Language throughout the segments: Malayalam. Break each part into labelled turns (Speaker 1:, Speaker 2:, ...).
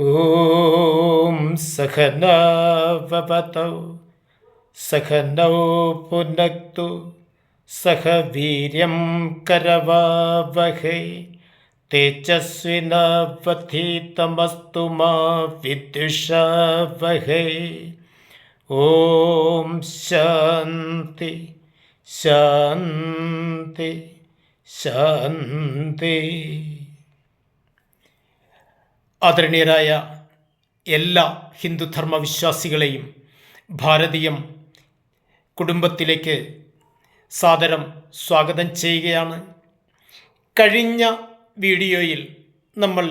Speaker 1: ॐ सखनवतौ सखनौ पुनक्तु सह वीर्यं करवावहै तेजस्विनवधीतमस्तु मा विद्युषावहै ॐ शान्ति शान्ति शान्ति ആദരണീയരായ എല്ലാ ഹിന്ദുധർമ്മ വിശ്വാസികളെയും ഭാരതീയം കുടുംബത്തിലേക്ക് സാദരം സ്വാഗതം ചെയ്യുകയാണ്. കഴിഞ്ഞ വീഡിയോയിൽ നമ്മൾ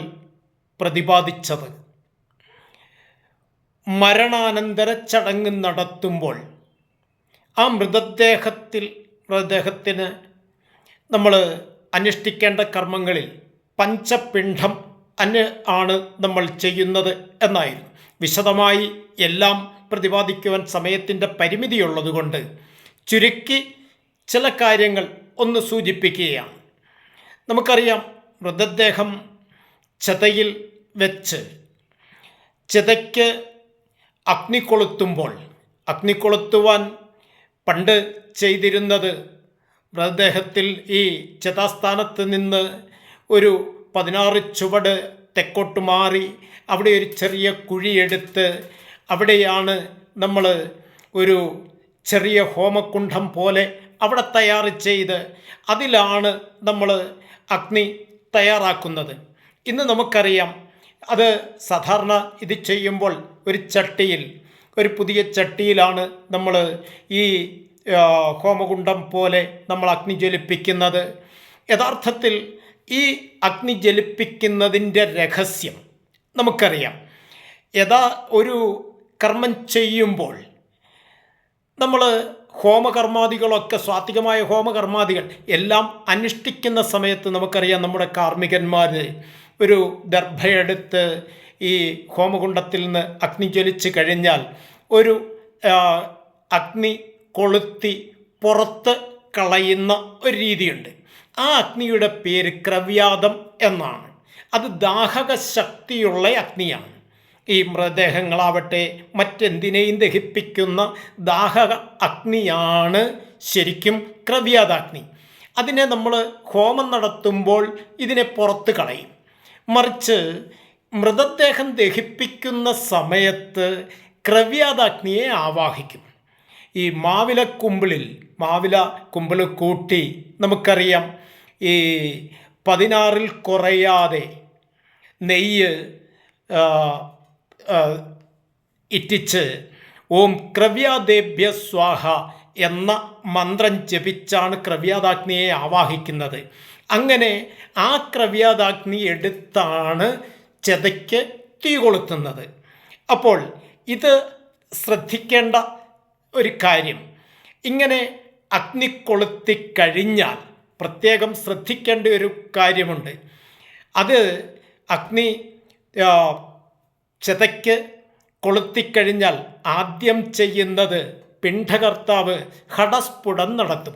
Speaker 1: പ്രതിപാദിച്ചത് മരണാനന്തര ചടങ്ങ് നടത്തുമ്പോൾ ആ മൃതദേഹത്തിൽ മൃതദേഹത്തിന് നമ്മൾ അനുഷ്ഠിക്കേണ്ട കർമ്മങ്ങളിൽ പഞ്ചപിണ്ഡം അന് ആണ് നമ്മൾ ചെയ്യുന്നത് എന്നായിരുന്നു. വിശദമായി എല്ലാം പ്രതിപാദിക്കുവാൻ സമയത്തിന്റെ പരിമിതിയുള്ളതുകൊണ്ട് ചുരുക്കി ചില കാര്യങ്ങൾ ഒന്ന് സൂചിപ്പിക്കുകയാണ്. നമുക്കറിയാം മൃതദേഹം ചതയിൽ വെച്ച് ചിതയ്ക്ക് അഗ്നി കൊളുത്തുമ്പോൾ അഗ്നി കൊളുത്തുവാൻ പണ്ട് ചെയ്തിരുന്നത് മൃതദേഹത്തിൽ ഈ ചിതാസ്ഥാനത്ത് നിന്ന് ഒരു പതിനാറ് ചുവട് തെക്കോട്ട് മാറി അവിടെ ഒരു ചെറിയ കുഴിയെടുത്ത് അവിടെയാണ് നമ്മൾ ഒരു ചെറിയ ഹോമകുണ്ഠം പോലെ അവിടെ തയ്യാർ ചെയ്ത് അതിലാണ് നമ്മൾ അഗ്നി തയ്യാറാക്കുന്നത്. ഇന്ന് നമുക്കറിയാം അത് സാധാരണ ഇത് ചെയ്യുമ്പോൾ ഒരു ചട്ടിയിൽ ഒരു പുതിയ ചട്ടിയിലാണ് നമ്മൾ ഈ ഹോമകുണ്ഡം പോലെ നമ്മൾ അഗ്നി ജ്വലിപ്പിക്കുന്നത്. യഥാർത്ഥത്തിൽ ഈ അഗ്നി ജ്വലിപ്പിക്കുന്നതിന്റെ രഹസ്യം നമുക്കറിയാം. യഥാ ഒരു കർമ്മം ചെയ്യുമ്പോൾ നമ്മൾ ഹോമകർമാദികളൊക്കെ സ്വാത്വികമായ ഹോമകർമാദികൾ എല്ലാം അനുഷ്ഠിക്കുന്ന സമയത്ത് നമുക്കറിയാം നമ്മുടെ കാർമ്മികന്മാർ ഒരു ദർഭയെടുത്ത് ഈ ഹോമകുണ്ടത്തിൽ നിന്ന് അഗ്നി ജ്വലിച്ച് കഴിഞ്ഞാൽ ഒരു അഗ്നി കൊളുത്തി പുറത്ത് കളയുന്ന ഒരു രീതിയുണ്ട്. ആ അഗ്നിയുടെ പേര് ക്രവ്യാദം എന്നാണ്. അത് ദാഹക ശക്തിയുള്ള അഗ്നിയാണ്. ഈ മൃതദേഹങ്ങളാവട്ടെ മറ്റെന്തിനേയും ദഹിപ്പിക്കുന്ന ദാഹക അഗ്നിയാണ് ശരിക്കും ക്രവ്യാതാഗ്നി. അതിനെ നമ്മൾ ഹോമം നടത്തുമ്പോൾ ഇതിനെ പുറത്ത് കളയും. മറിച്ച് മൃതദേഹം ദഹിപ്പിക്കുന്ന സമയത്ത് ക്രവ്യാതാഗ്നിയെ ആവാഹിക്കും. ഈ മാവില കുമ്പിളിൽ മാവില കുമ്പിൾ കൂട്ടി നമുക്കറിയാം ഈ പതിനാറിൽ കുറയാതെ നെയ്യ് ഇറ്റിച്ച് ഓം ക്രവ്യാദേഭ്യ സ്വാഹ എന്ന മന്ത്രം ജപിച്ചാണ് ക്രവ്യാദാഗ്നിയെ ആവാഹിക്കുന്നത്. അങ്ങനെ ആ ക്രവ്യാദാഗ്നി എടുത്താണ് ചെതയ്ക്ക് തീ കൊളുത്തുന്നത്. അപ്പോൾ ഇത് ശ്രദ്ധിക്കേണ്ട ഒരു കാര്യം. ഇങ്ങനെ അഗ്നി കൊളുത്തി കഴിഞ്ഞാൽ പ്രത്യേകം ശ്രദ്ധിക്കേണ്ട ഒരു കാര്യമുണ്ട്. അത് അഗ്നി ചതയ്ക്ക് കൊളുത്തിക്കഴിഞ്ഞാൽ ആദ്യം ചെയ്യുന്നത് പിണ്ഡകർത്താവ് ഹടസ്ഫുടം നടത്തും.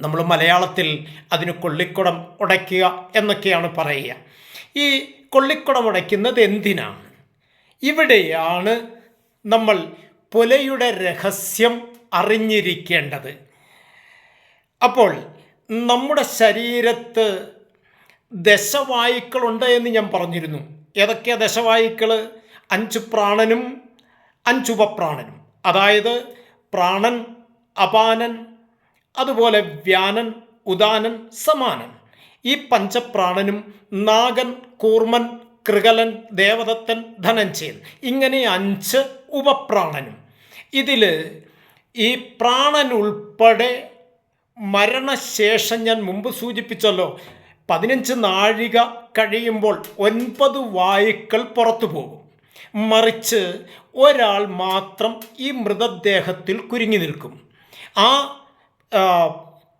Speaker 1: നമ്മൾ മലയാളത്തിൽ അതിന് കൊള്ളിക്കുടം ഉടയ്ക്കുക എന്നൊക്കെയാണ് പറയുക. ഈ കൊള്ളിക്കുടം ഉടയ്ക്കുന്നത് എന്തിനാണ്? ഇവിടെയാണ് നമ്മൾ പുലയുടെ രഹസ്യം അറിഞ്ഞിരിക്കേണ്ടത്. അപ്പോൾ നമ്മുടെ ശരീരത്ത് ദശവായുക്കളുണ്ട് എന്ന് ഞാൻ പറഞ്ഞിരുന്നു. ഏതൊക്കെയാ ദശവായുക്കൾ? അഞ്ച് പ്രാണനും അഞ്ചുപപ്രാണനും അതായത് പ്രാണൻ അപാനൻ അതുപോലെ വ്യാനൻ ഉദാനൻ സമാനൻ. ഈ പഞ്ചപ്രാണനും നാഗൻ കൂർമൻ കൃകലൻ ദേവദത്തൻ ധനഞ്ജയൻ ഇങ്ങനെ അഞ്ച് ഉപപ്രാണനും. ഇതിൽ ഈ പ്രാണൻ ഉൾപ്പെടെ മരണശേഷം ഞാൻ മുമ്പ് സൂചിപ്പിച്ചല്ലോ. പതിനഞ്ച് നാഴിക കഴിയുമ്പോൾ ഒൻപത് വായുക്കൾ പുറത്തു പോകും. മറിച്ച് ഒരാൾ മാത്രം ഈ മൃതദേഹത്തിൽ കുരുങ്ങി നിൽക്കും. ആ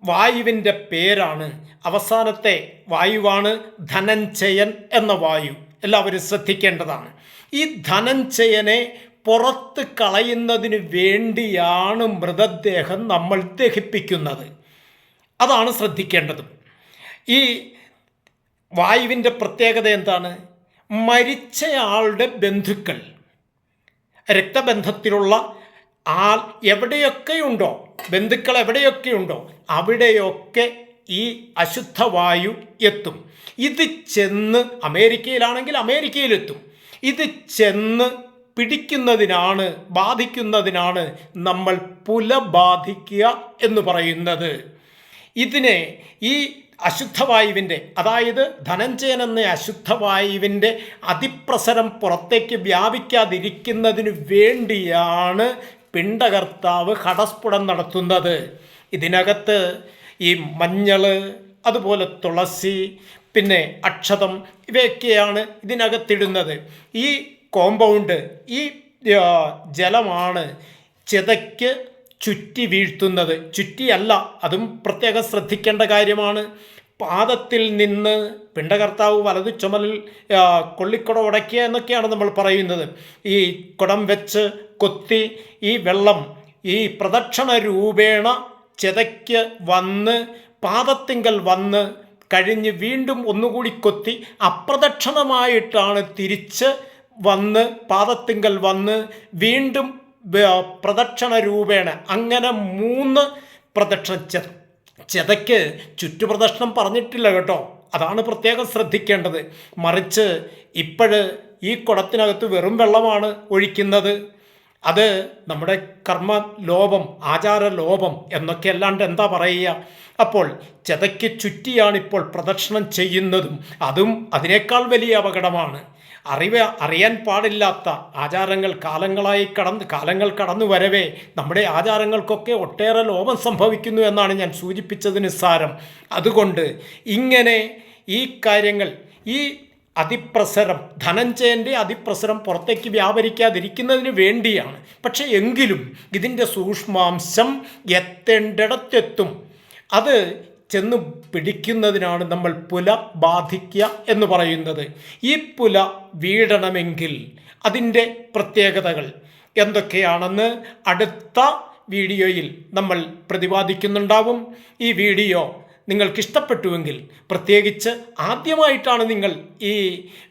Speaker 1: വായുവിന്റെ പേരാണ് അവസാനത്തെ വായുവാണ് ധനഞ്ജയൻ എന്ന വായു. എല്ലാവരും ശ്രദ്ധിക്കേണ്ടതാണ്. ഈ ധനഞ്ജയനെ പുറത്ത് കളയുന്നതിന് വേണ്ടിയാണ് മൃതദേഹം നമ്മൾ ദഹിപ്പിക്കുന്നത്. അതാണ് ശ്രദ്ധിക്കേണ്ടത്. ഈ വായുവിന്റെ പ്രത്യേകത എന്താണ്? മരിച്ചയാളുടെ ബന്ധുക്കൾ രക്തബന്ധത്തിലുള്ള ആൾ എവിടെയൊക്കെയുണ്ടോ ബന്ധുക്കൾ എവിടെയൊക്കെയുണ്ടോ അവിടെയൊക്കെ ഈ അശുദ്ധവായു എത്തും. ഇത് ചെന്ന് അമേരിക്കയിലാണെങ്കിൽ അമേരിക്കയിലെത്തും. ഇത് ചെന്ന് പിടിക്കുന്നതിനാണ് ബാധിക്കുന്നതിനാണ് നമ്മൾ പുല ബാധിക്കുക എന്ന് പറയുന്നത്. ഇതിനെ ഈ അശുദ്ധവായുവിന്റെ അതായത് ധനഞ്ജയൻ എന്ന അശുദ്ധവായുവിന്റെ അതിപ്രസരം പുറത്തേക്ക് വ്യാപിക്കാതിരിക്കുന്നതിന് വേണ്ടിയാണ് പിണ്ടകർത്താവ് കടസ്ഫുടം നടത്തുന്നത്. ഇതിനകത്ത് ഈ മഞ്ഞൾ അതുപോലെ തുളസി പിന്നെ അക്ഷതം ഇവയൊക്കെയാണ് ഇതിനകത്തിടുന്നത്. ഈ കോമ്പൗണ്ട് ഈ ജലമാണ് ചിതയ്ക്ക് ചുറ്റി വീഴ്ത്തുന്നത്. ചുറ്റിയല്ല അതും പ്രത്യേകം ശ്രദ്ധിക്കേണ്ട കാര്യമാണ്. പാദത്തിൽ നിന്ന് പിണ്ടകർത്താവ് വലതു ചുമലിൽ കൊള്ളിക്കുട ഉടയ്ക്കുക എന്നൊക്കെയാണ് നമ്മൾ പറയുന്നത്. ഈ കുടം വെച്ച് കൊത്തി ഈ വെള്ളം ഈ പ്രദക്ഷിണ രൂപേണ ചിതയ്ക്ക് വന്ന് പാദത്തിങ്കൽ വന്ന് കഴിഞ്ഞ് വീണ്ടും ഒന്നുകൂടി കൊത്തി അപ്രദക്ഷിണമായിട്ടാണ് തിരിച്ച് വന്ന് പാദത്തിങ്കൽ വന്ന് വീണ്ടും പ്രദക്ഷിണ രൂപേണ അങ്ങനെ മൂന്ന് പ്രദക്ഷിണ ചെ ചെതയ്ക്ക് ചുറ്റുപ്രദക്ഷിണം പറഞ്ഞിട്ടില്ല കേട്ടോ. അതാണ് പ്രത്യേകം ശ്രദ്ധിക്കേണ്ടത്. മറിച്ച് ഇപ്പോഴ് ഈ കുടത്തിനകത്ത് വെറും വെള്ളമാണ് ഒഴിക്കുന്നത്. അത് നമ്മുടെ കർമ്മ ലോപം ആചാര ലോപം എന്നൊക്കെ അല്ലാണ്ട് എന്താ പറയുക? അപ്പോൾ ചെതയ്ക്ക് ചുറ്റിയാണിപ്പോൾ പ്രദക്ഷിണം ചെയ്യുന്നതും അതും അതിനേക്കാൾ വലിയ അപകടമാണ്. അറിവ് അറിയാൻ പാടില്ലാത്ത ആചാരങ്ങൾ കാലങ്ങളായി കടന്ന് കാലങ്ങൾ കടന്നു വരവേ നമ്മുടെ ആചാരങ്ങൾക്കൊക്കെ ഒട്ടേറെ ലോപം സംഭവിക്കുന്നു എന്നാണ് ഞാൻ സൂചിപ്പിച്ചതിന് സാരം. അതുകൊണ്ട് ഇങ്ങനെ ഈ കാര്യങ്ങൾ ഈ അതിപ്രസരം ധനഞ്ജയന്റെ അതിപ്രസരം പുറത്തേക്ക് വ്യാപരിക്കാതിരിക്കുന്നതിന് വേണ്ടിയാണ്. പക്ഷേ എങ്കിലും ഇതിന്റെ സൂക്ഷ്മാംശം എത്തേണ്ടിടത്തെത്തും. അത് ചെന്ന് പിടിക്കുന്നതിനാണ് നമ്മൾ പുല ബാധിക്കുക എന്ന് പറയുന്നത്. ഈ പുല വീഴണമെങ്കിൽ അതിന്റെ പ്രത്യേകതകൾ എന്തൊക്കെയാണെന്ന് അടുത്ത വീഡിയോയിൽ നമ്മൾ പ്രതിപാദിക്കുന്നുണ്ടാവും. ഈ വീഡിയോ നിങ്ങൾക്ക് ഇഷ്ടപ്പെട്ടുവെങ്കിൽ പ്രത്യേകിച്ച് ആദ്യമായിട്ടാണ് നിങ്ങൾ ഈ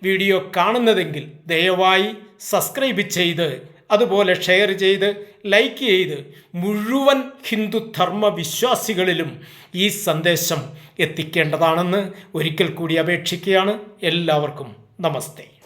Speaker 1: വീഡിയോ കാണുന്നതെങ്കിൽ ദയവായി സബ്സ്ക്രൈബ് ചെയ്ത് അതുപോലെ ഷെയർ ചെയ്ത് ലൈക്ക് ചെയ്ത് മുഴുവൻ ഹിന്ദു ധർമ്മ വിശ്വാസികളിലും ഈ സന്ദേശം എത്തിക്കേണ്ടതാണെന്ന് ഒരിക്കൽ കൂടി അപേക്ഷിക്കുകയാണ്. എല്ലാവർക്കും നമസ്തേ.